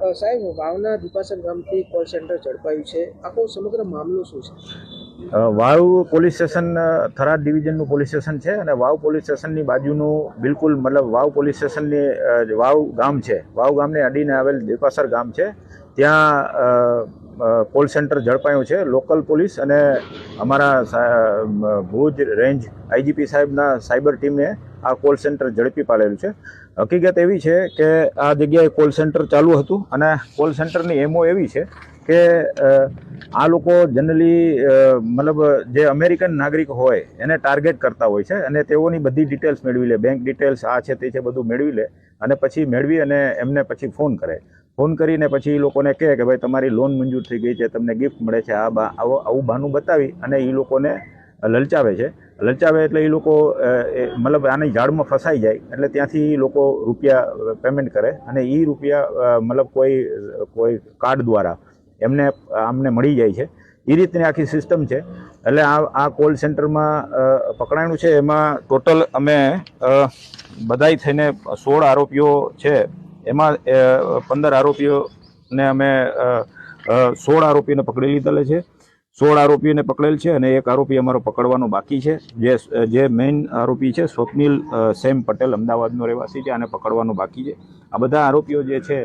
સાહેબ વાવના દીપાસર ગામથી call centre ઝડપાયું છે. આખો સમગ્ર મામલો શું છે? વાવ પોલીસ સ્ટેશન થરાદ ડિવિઝનનું પોલીસ સ્ટેશન છે અને વાવ પોલીસ સ્ટેશનની બાજુનું બિલકુલ મતલબ વાવ પોલીસ સ્ટેશનની વાવ ગામ છે, વાવ ગામને અડીને આવેલ દીપાસર ગામ છે. ત્યાં કોલ સેન્ટર ઝડપાયું છે. લોકલ પોલીસ અને અમારા ભુજ રેન્જ આઈજીપી સાહેબના સાયબર ટીમે આ કોલ સેન્ટર ઝડપી પાડેલું છે. હકીકત એવી છે કે આ જગ્યાએ કોલ સેન્ટર ચાલુ હતું અને કોલ સેન્ટરની એમઓ એવી છે કે આ લોકો જનરલી મતલબ જે અમેરિકન નાગરિક હોય એને ટાર્ગેટ કરતા હોય છે અને તેઓની બધી ડિટેલ્સ મેળવી લે. બેંક ડિટેલ્સ આ છે, તે છે, બધું મેળવી લે અને પછી મેળવી અને એમને પછી ફોન કરે. ફોન કરીને પછી એ લોકોને કહે કે ભાઈ તમારી લોન મંજૂર થઈ ગઈ છે, તમને ગિફ્ટ મળે છે, આ બા, આવો, આવું બહાનું બતાવી અને એ લોકોને લલચાવે છે. લલચાવે એટલે એ લોકો મતલબ આની ઝાડમાં ફસાઈ જાય એટલે ત્યાંથી લોકો રૂપિયા પેમેન્ટ કરે અને એ રૂપિયા મતલબ કોઈ કોઈ કાર્ડ દ્વારા એમને, આમને મળી જાય છે. એ રીતની આખી સિસ્ટમ છે. એટલે આ આ કોલ સેન્ટરમાં પકડાયું છે. એમાં ટોટલ અમે બધાય થઈને સોળ આરોપીઓ છે. એમાં પંદર આરોપીઓને અમે સોળ આરોપીને પકડી લીધેલા છે. સોળ આરોપીઓને પકડેલ છે અને એક આરોપી અમારો પકડવાનો બાકી છે. જે જે મેઇન આરોપી છે સ્વપ્નિલ સેમ પટેલ અમદાવાદનો રહેવાસી છે આને પકડવાનો બાકી છે. આ બધા આરોપીઓ જે છે